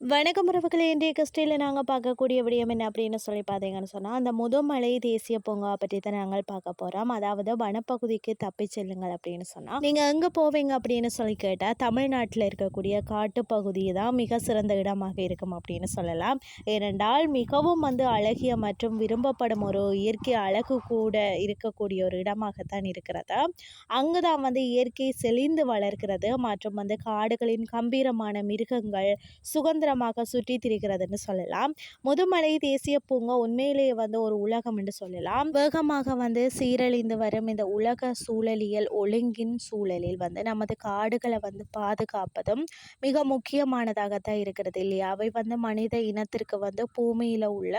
வணக்கம் உறவுகளை இன்றைய கிறிஸ்டியில் நாங்கள் பார்க்கக்கூடிய விடயம் என்ன அப்படின்னு சொல்லி பார்த்தீங்கன்னு சொன்னால் அந்த முதுமலை தேசிய பூங்கா பற்றி தான் நாங்கள் பார்க்க போகிறோம் அதாவது வனப்பகுதிக்கு தப்பி செல்லுங்கள் அப்படின்னு சொன்னால் நீங்கள் எங்கே போவீங்க அப்படின்னு சொல்லி கேட்டால் தமிழ்நாட்டில் இருக்கக்கூடிய காட்டுப்பகுதி தான் மிக சிறந்த இடமாக இருக்கும் அப்படின்னு சொல்லலாம். ஏனென்றால் மிகவும் வந்து அழகிய மற்றும் விரும்பப்படும் ஒரு இயற்கை அழகு கூட இருக்கக்கூடிய ஒரு இடமாகத்தான் இருக்கிறது. அங்கு தான் வந்து இயற்கை செழிந்து வளர்க்கிறது மற்றும் வந்து காடுகளின் கம்பீரமான மிருகங்கள் சுதந்திர சுதந்திரமாக சுற்றி திரிகிறதுன்னு சொல்லலாம். முதுமலை தேசிய பூங்கா உண்மையிலேயே வந்து ஒரு உலகம் என்று சொல்லலாம். வேகமாக வந்து சீரழிந்து வரும் இந்த உலக சூழலியல் ஒழுங்கின் சூழலில் வந்து நமது காடுகளை வந்து பாதுகாப்பதும் மிக முக்கியமானதாகத்தான் இருக்கிறது இல்லையா? அவை வந்து மனித இனத்திற்கு வந்து பூமியில் உள்ள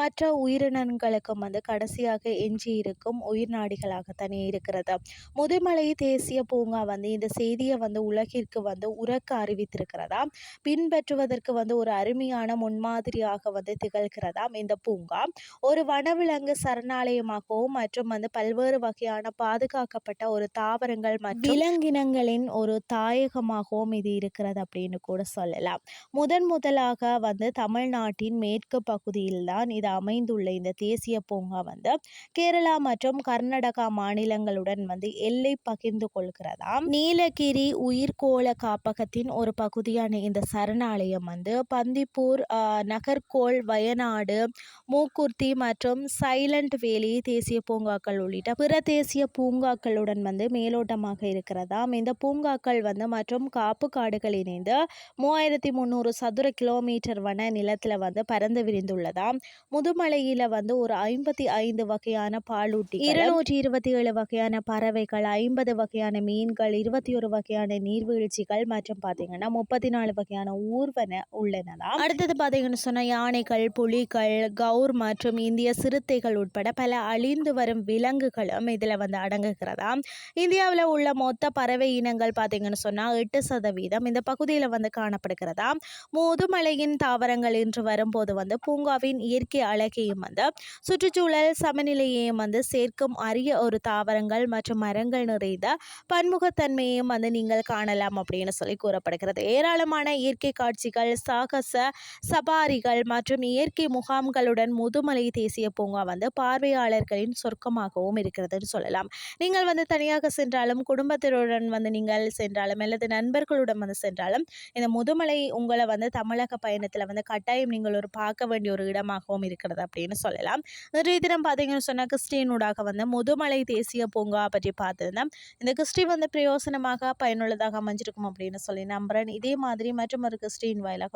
மற்ற உயிரினங்களுக்கும் வந்து கடைசியாக எஞ்சி இருக்கும் உயிர் நாடிகளாகத்தானே இருக்கிறது. முதுமலை தேசிய பூங்கா வந்து இந்த செய்தியை வந்து உலகிற்கு வந்து உறக்க அறிவித்திருக்கிறதா பின்பற்றுவதற்கு வந்து ஒரு அருமையான முன்மாதிரியாக வந்து திகழ்கிறதாம் இந்த பூங்கா. ஒரு வனவிலங்கு சரணாலயமாகவும் மற்றும் வந்து பல்வேறு வகையான பாதுகாக்கப்பட்ட ஒரு தாவரங்கள் மற்றும் விலங்கினங்களின் ஒரு தாயகமாகவும் இது இருக்கிறது அப்படின்னு கூட சொல்லலாம். முதன் முதலாக வந்து தமிழ்நாட்டின் மேற்கு பகுதியில் தான் இது அமைந்துள்ள இந்த தேசிய பூங்கா வந்து கேரளா மற்றும் கர்நாடகா மாநிலங்களுடன் வந்து எல்லை பகிர்ந்து கொள்கிறதாம். நீலகிரி உயிர்கோள காப்பகத்தின் ஒரு பகுதியான இந்த சரணாலயம் வந்து வந்து பந்திப்பூர் நகர்கோல் வயநாடு மூக்குர்த்தி மற்றும் சைலண்ட் வேலி தேசிய பூங்காக்கள் உள்ளிட்ட பிற தேசிய பூங்காக்களுடன் வந்து மேலோட்டமாக இருக்கிறதாம். இந்த பூங்காக்கள் வந்து மற்றும் காப்பு காடுகள் இணைந்து மூவாயிரத்தி முந்நூறு சதுர கிலோமீட்டர் வன நிலத்தில் வந்து பறந்து விரிந்துள்ளதாம். முதுமலையில் வந்து ஒரு ஐம்பத்தி ஐந்து வகையான பாலூட்டி இருநூற்றி இருபத்தி ஏழு வகையான பறவைகள் ஐம்பது வகையான மீன்கள் இருபத்தி ஒரு வகையான நீர்வீழ்ச்சிகள் மற்றும் பார்த்தீங்கன்னா முப்பத்தி நாலு வகையான ஊர்வன உள்ளனதா அடுத்தது பார்த்தீங்கன்னு சொன்னால் யானைகள் புலிகள் கவுர் மற்றும் இந்திய சிறுத்தைகள் உட்பட பல அழிந்து வரும் விலங்குகளும் இதில் வந்து அடங்குகிறதா இந்தியாவில் உள்ள மொத்த பறவை இனங்கள் பார்த்தீங்கன்னு சொன்னால் எட்டு சதவீதம் இந்த பகுதியில் வந்து காணப்படுகிறதா முதுமலையின் தாவரங்கள் என்று வரும்போது வந்து பூங்காவின் இயற்கை அழகையும் வந்து சுற்றுச்சூழல் சமநிலையையும் வந்து சேர்க்கும் அரிய ஒரு தாவரங்கள் மற்றும் மரங்கள் நிறைந்த பன்முகத்தன்மையையும் வந்து நீங்கள் காணலாம் அப்படின்னு சொல்லி கூறப்படுகிறது. ஏராளமான இயற்கை காட்சிகள் சாகச சபாரிகள் மற்றும் இயற்கை முகாம்களுடன் முதுமலை தேசிய பூங்கா வந்து பார்வையாளர்களின் சொர்க்கமாகவும் இருக்கிறதுன்னு சொல்லலாம். நீங்கள் வந்து தனியாக சென்றாலும் குடும்பத்தினருடன் வந்து நீங்கள் சென்றாலும் அல்லது நண்பர்களுடன் வந்து சென்றாலும் இந்த முதுமலை உங்களை வந்து தமிழக பயணத்தில் வந்து கட்டாயம் நீங்கள் ஒரு பார்க்க வேண்டிய ஒரு இடமாகவும் இருக்கிறது அப்படின்னு சொல்லலாம். இன்றைய தினம் பார்த்தீங்கன்னு சொன்னால் கிறிஸ்டியனூடாக வந்து முதுமலை தேசிய பூங்கா பற்றி பார்த்துருந்தோம் இந்த கிறிஸ்டி வந்து பிரயோசனமாக பயனுள்ளதாக அமைஞ்சிருக்கும் அப்படின்னு சொல்லி நம்புகிறேன் இதே மாதிரி மற்றும் ஒரு கிறிஸ்டின் வாயிலாக